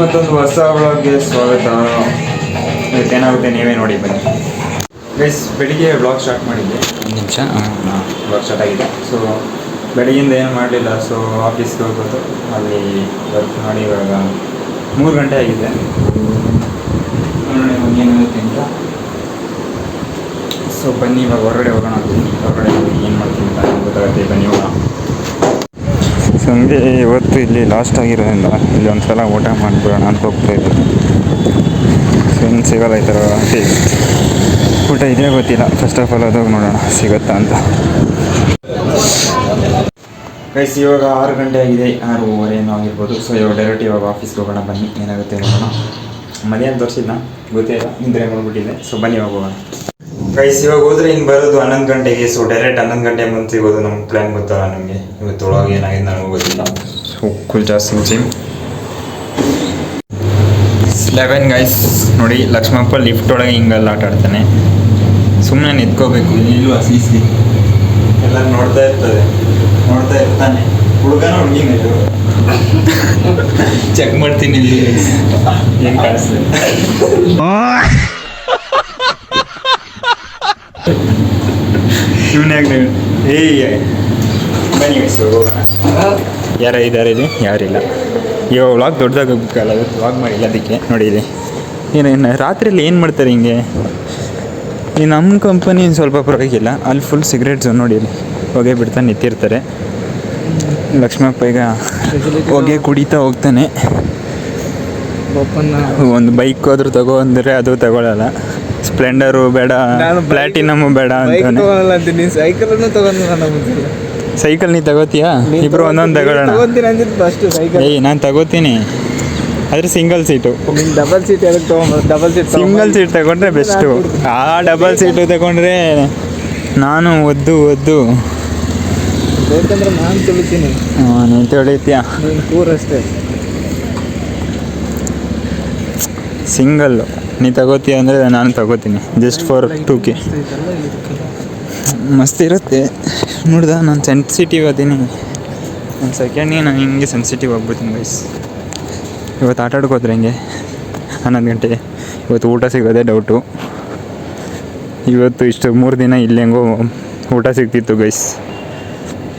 ಮತ್ತೊಂದು ಹೊಸ ವ್ಲಾಗ್ಗೆ ಸ್ವಾಗತ. ಇವತ್ತೇನಾಗುತ್ತೆ ನೀವೇ ನೋಡಿ ಬನ್ನಿ. ಗೈಸ್ ಬೆಳಿಗ್ಗೆ ವ್ಲಾಗ್ ಸ್ಟಾರ್ಟ್ ಮಾಡಿದ್ದೆ ಒಂದು ನಿಮಿಷ ವ್ಲಾಗ್ ಸ್ಟಾರ್ಟ್ ಆಗಿದೆ. ಸೊ ಬೆಳಗ್ಗಿಂದ ಏನು ಮಾಡಲಿಲ್ಲ. ಸೊ ಆಫೀಸ್ಗೆ ಹೋಗೋದು ಅಲ್ಲಿ ವರ್ಕ್ ಮಾಡಿ ಇವಾಗ ಮೂರು ಗಂಟೆ ಆಗಿದೆ. ಏನಾಗುತ್ತೆ ಅಂತ. ಸೊ ಬನ್ನಿ ಇವಾಗ ಹೊರಗಡೆ ಹೋಗೋಣ ಹೊರಗಡೆ ಹೋಗಿ ಏನು ಮಾಡ್ತೀನಿ ಅಂತ ಗೊತ್ತಾಗುತ್ತೆ. ಬನ್ನಿ ಹೋಗೋಣ ಸೊ ಹಂಗೆ ಇವತ್ತು ಇಲ್ಲಿ ಲಾಸ್ಟ್ ಆಗಿರೋದ್ರಿಂದ ಇಲ್ಲಿ ಒಂದು ಸಲ ಊಟ ಮಾಡಿಬಿಡೋಣ ಅಂತ ಹೋಗ್ತಾ ಇದ್ದೆ. ಸೊ ಇನ್ನು ಸಿಗಲ್ಲ ಈ ಥರ ಊಟ ಇದೇ ಗೊತ್ತಿಲ್ಲ. ಫಸ್ಟ್ ಆಫ್ ಆಲ್ ಅದಾಗ ನೋಡೋಣ, ಸಿಗುತ್ತಾ ಅಂತ. ಗೈಸ್ ಇವಾಗ ಆರು ಗಂಟೆ ಆಗಿದೆ. ಆರೂವರೆ ಏನೋ ಆಗಿರ್ಬೋದು. ಸೊ ಇವಾಗ ಡೈರೆಕ್ಟ್ ಇವಾಗ ಆಫೀಸ್ಗೆ ಹೋಗೋಣ, ಬನ್ನಿ. ಏನಾಗುತ್ತೆ ನೋಡೋಣ. ಮಧ್ಯಾಹ್ನ ತೋರಿಸಿದ್ನ? ಗೊತ್ತೇ ಇಲ್ಲ. ನಿದ್ರೆ ಸೊ ಬನ್ನಿ, ಹೋಗೋಣ. ಗೈಸ್ ಇವಾಗ ಹೋದ್ರೆ ಹಿಂಗೆ ಬರೋದು ಹನ್ನೊಂದು ಗಂಟೆಗೆ ಸೊ ಡೈರೆಕ್ಟ್ ಹನ್ನೊಂದು ಗಂಟೆ ಮುಂದೆ ಸಿಗೋದು ನಮ್ಗೆ ಪ್ಲ್ಯಾನ್ ಗೊತ್ತಲ್ಲ ನಮಗೆ. ಇವತ್ತು ಒಳಗೆ ಏನಾಗಿದೆ ನನಗೆ ಗೊತ್ತಿಲ್ಲ ಸೊ ಕುಲ್ ಜಾಸ್ತಿ ಜಿಮ್ ಲೆವೆನ್ ಗೈಸ್ ನೋಡಿ ಲಕ್ಷ್ಮಪ್ಪ ಲಿಫ್ಟ್ ಒಳಗೆ ಹಿಂಗೆಲ್ಲ ಆಟ ಆಡ್ತಾನೆ. ಸುಮ್ಮನೆ ನಿಂತ್ಕೋಬೇಕು. ಇಲ್ಲೂ ಸೀಸಿ ಎಲ್ಲ ನೋಡ್ತಾ ಇರ್ತದೆ ನೋಡ್ತಾ ಇರ್ತಾನೆ. ಹುಡುಗನ ಹುಡುಗಿನ ಚೆಕ್ ಮಾಡ್ತೀನಿ ಇಲ್ಲಿ ಏನು ಕಾಣಿಸ್ತದೆ ಯಾಕೆ ಏಯ್ ಬನ್ನಿ ಹೋಗೋಣ. ಯಾರ ಇದ್ದಾರೆ ಇಲ್ಲಿ? ಯಾರಿಲ್ಲ. ಇವಾಗ ವ್ಲಾಗ್ ದೊಡ್ಡದಾಗಬೇಕಲ್ಲ ವ್ಲಾಗ್ ಮಾಡಿಲ್ಲ ಅದಕ್ಕೆ. ನೋಡಿ ಇಲ್ಲಿ. ಏನೇನು ರಾತ್ರಿಯಲ್ಲಿ ಏನು ಮಾಡ್ತಾರೆ ಹಿಂಗೆ? ಈ ನಮ್ಮ ಕಂಪನಿ ಸ್ವಲ್ಪ ಪರವಾಗಿಲ್ಲ. ಅಲ್ಲಿ ಫುಲ್ ಸಿಗರೇಟ್ಸ್ ನೋಡಿ ಹೊಗೆ ಬಿಡ್ತಾ ನಿಂತಿರ್ತಾರೆ. ಲಕ್ಷ್ಮಪ್ಪ ಈಗ ಹೊಗೆ ಕುಡಿತಾ ಹೋಗ್ತಾನೆ. ಒಂದು ಬೈಕ್ ಆದರೂ ತಗೋ ಅಂದರೆ ಅದು ತಗೊಳ್ಳಲ್ಲ ಸ್ಪ್ಲೆಂಡರು ಬೇಡ ಪ್ಲಾಟಿನಮ್ ಬೇಡ ಬೈಕ್ ಅಂತಾನೆ. ಸೈಕಲನ್ನು ತಗೊಂಡು ನಾನು ಮುಂಚೆ ಸೈಕಲ್ ನೀ ತಗೋತೀಯಾ? ಇಬ್ರು ಒಂದೊಂದು ತಗೊಳ್ಳೋಣ. ತಗೊಂತೀನಿ ಅಂದಿದ್ದು ಫಸ್ಟ್ ಸೈಕಲ್ ಏಯ್ ನಾನು ತಗೋತೀನಿ. ಆದ್ರೆ ಸಿಂಗಲ್ ಸೀಟು ನಿನ್ ಡಬಲ್ ಸೀಟ್ ಎದಕ್ಕೆ ತಗೊಂಬ ಡಬಲ್ ಸೀಟ್ ಸಿಂಗಲ್ ಸೀಟ್ ತಗೊಂಡ್ರೆ ಬೆಸ್ಟು ಆ ಡಬಲ್ ಸೀಟು ತಗೊಂಡ್ರೆ ನಾನು ಒದ್ದು ಒದ್ದು. ಬೇಕಂದ್ರೆ ನಾನು ತುಳಿತೀನಿ. ನೀನು ತೊಳಿತೀಯ. ನೀನು ಕೂರಷ್ಟೇ. ಸಿಂಗಲ್ಲು ನೀ ತಗೋತೀಯ ಅಂದರೆ ನಾನು ತಗೋತೀನಿ. ಜಸ್ಟ್ ಫಾರ್ ಟೂ ಕೆ ಮಸ್ತ್ ಇರುತ್ತೆ. ನೋಡ್ದ ನಾನು ಸೆನ್ಸಿಟಿವ್ ಅದೀನಿ. ಒಂದು ಸೆಕೆಂಡಿಗೆ ನಾನು ಹಿಂಗೆ ಸೆನ್ಸಿಟಿವ್ ಆಗ್ಬಿಡ್ತೀನಿ ಬೈಸ್ ಇವತ್ತು ಆಟ ಆಡ್ಕೋದ್ರೆ ಹಿಂಗೆ? ಹನ್ನೊಂದು ಗಂಟೆಗೆ. ಇವತ್ತು ಊಟ ಸಿಗೋದೇ ಡೌಟು ಇವತ್ತು ಇಷ್ಟು ಮೂರು ದಿನ ಇಲ್ಲಿ ಹೆಂಗೋ ಊಟ ಸಿಗ್ತಿತ್ತು ಗೈಸ್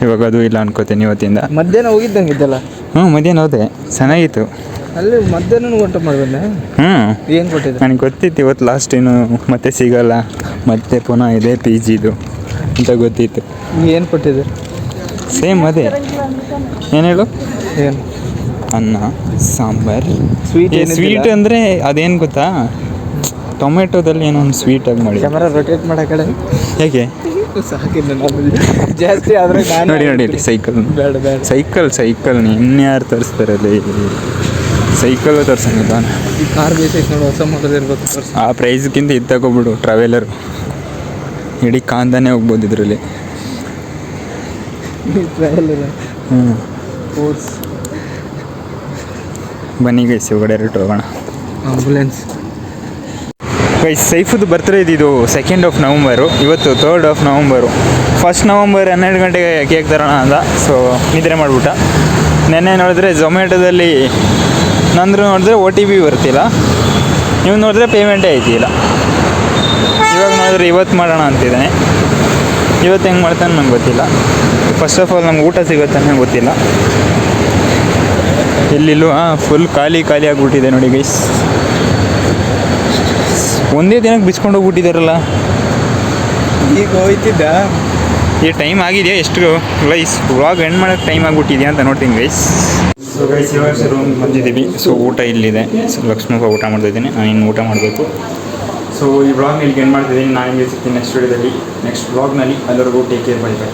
ಇವಾಗ ಅದು ಇಲ್ಲ ಅನ್ಕೋತೀನಿ ಇವತ್ತಿಂದ. ಮಧ್ಯಾಹ್ನ ಹೋಗಿದ್ದಂಗಿದ್ದಲ್ಲ? ಹ್ಞೂ ಮಧ್ಯಾಹ್ನ ಹೋದೆ. ಚೆನ್ನಾಗಿತ್ತು. ಅಲ್ಲಿ ಮಧ್ಯಾಹ್ನ ಊಟ ಮಾಡ್ಬಂದೆ ಹ್ಞೂ ಏನು ಕೊಟ್ಟಿದ್ದೆ? ನನಗೆ ಗೊತ್ತಿತ್ತು ಇವತ್ತು ಲಾಸ್ಟ್ ಏನು ಮತ್ತೆ ಸಿಗಲ್ಲ ಮತ್ತೆ ಪುನಃ ಇದೆ ಪಿ ಜಿದು ಅಂತ ಗೊತ್ತಿತ್ತು. ಏನು ಕೊಟ್ಟಿದ್ದೆ? ಸೇಮ್ ಅದೇ. ಏನು ಹೇಳು? ಏನು? ಅನ್ನ ಸಾಂಬಾರ್. ಸ್ವೀಟ್? ಸ್ವೀಟ್ ಅಂದರೆ ಅದೇನು ಗೊತ್ತಾ? ಟೊಮೆಟೊದಲ್ಲಿ ಏನೋ ಒಂದು ಸ್ವೀಟಾಗಿ ಮಾಡಿ ಕ್ಯಾಮರಾ ರೊಟೇಟ್ ಮಾಡೋ ಕಡೆ. ಹೇಗೆ? ಜಾಸ್ತಿ ಆದರೆ ನೋಡಿ ನೋಡಿ ಸೈಕಲ್ ಬೇಡ ಬೇಡ. ಸೈಕಲ್ ಸೈಕಲ್ ಇನ್ಯಾರು ತರಿಸ್ತಾರೆ ಅಲ್ಲಿ? ಸೈಕಲ್ ತರ್ಸಂಗಿಲ್ಲ ಈ ಕಾರ್ ಬೇಸೈತೆ ನೋಡು ಹೊಸ ಮಾಡಲ್ ಇರ್ಬೋದು ತೋರ್ಸು. ಆ ಪ್ರೈಸ್ಗಿಂತ ಇದು ತಗೊಬಿಡು ಟ್ರಾವೆಲರ್ ಇಡೀ ಕಾಂದಾನೆ ಹೋಗ್ಬೋದು ಇದರಲ್ಲಿ. ಹ್ಞೂ ಸ್ಪೋರ್ಟ್ಸ್ ಬನ್ನಿ ಗೈಸ್ ಒಳಗಡೆ ರೇಟ್ ಹೋಗೋಣ. ಆಂಬುಲೆನ್ಸ್ ಗೈಸ್ ಸೈಫುದು ಬರ್ತ್ಡೇ ಇದು ಸೆಕೆಂಡ್ ಆಫ್ ನವಂಬರು ಇವತ್ತು third of November first November ಹನ್ನೆರಡು ಗಂಟೆಗೆ ಕೇಕ್ ತರೋಣ ಅಂತ. ಸೊ ನಿದ್ರೆ ಮಾಡಿಬಿಟ್ಟ. ನೆನ್ನೆ ನೋಡಿದ್ರೆ ಝೊಮ್ಯಾಟೊದಲ್ಲಿ ನಂದ್ರು ನೋಡಿದ್ರೆ ಓ ಟಿ ಪಿ ಬರ್ತಿಲ್ಲ. ನೀವು ನೋಡಿದ್ರೆ ಪೇಮೆಂಟೇ ಐತಿಲ್ಲ. ಇವಾಗ ನೋಡಿದ್ರೆ ಇವತ್ತು ಮಾಡೋಣ ಅಂತಿದ್ದಾನೆ. ಇವತ್ತು ಹೆಂಗೆ ಮಾಡ್ತಾನೆ ನಂಗೆ ಗೊತ್ತಿಲ್ಲ. ಫಸ್ಟ್ ಆಫ್ ಆಲ್ ನಮ್ಗೆ ಊಟ ಸಿಗುತ್ತೆ ಗೊತ್ತಿಲ್ಲ. ಇಲ್ಲಿಲ್ಲೂ ಹಾಂ ಫುಲ್ ಖಾಲಿ ಖಾಲಿ ಆಗಿಬಿಟ್ಟಿದೆ ನೋಡಿ ಗೈಸ್ ಒಂದೇ ದಿನಕ್ಕೆ ಬಿಚ್ಕೊಂಡು ಹೋಗ್ಬಿಟ್ಟಿದಾರಲ್ಲ. ಈಗ ಹೋಯ್ತಿದ್ದ? ಈ ಟೈಮ್ ಆಗಿದೆಯಾ ಎಷ್ಟು ಗೈಸ್ ವ್ಲಾಗ್ ಎಂಡ್ ಮಾಡೋಕ್ಕೆ ಟೈಮ್ ಆಗಿಬಿಟ್ಟಿದೆಯಾ ಅಂತ ನೋಡ್ತೀನಿ ಗೈಸ್ ಸೊ ಗೈಸ್ ಇವಾಗ ರೂಮ್ ಬಂದಿದ್ದೀವಿ. ಸೊ ಊಟ ಇಲ್ಲಿದೆ. ಸೊ ಲಕ್ಷ್ಮಪ್ಪ ಊಟ ಮಾಡ್ತಿದ್ದೀನಿ ನಾನು ಇನ್ನು ಊಟ ಮಾಡಬೇಕು. ಸೊ ಈ ಬ್ಲಾಗ್ ಇಲ್ಲಿ ಏನು ಮಾಡ್ತಿದ್ದೀನಿ ನಾನು ನಿಮಗೆ ಸಿಗ್ತೀನಿ ನೆಕ್ಸ್ಟ್ ವಿಡಿಯೋದಲ್ಲಿ ನೆಕ್ಸ್ಟ್ ಬ್ಲಾಗ್ನಲ್ಲಿ ಎಲ್ಲರಿಗೂ ಟೇಕ್ ಕೇರ್ ಬೈ ಬೈ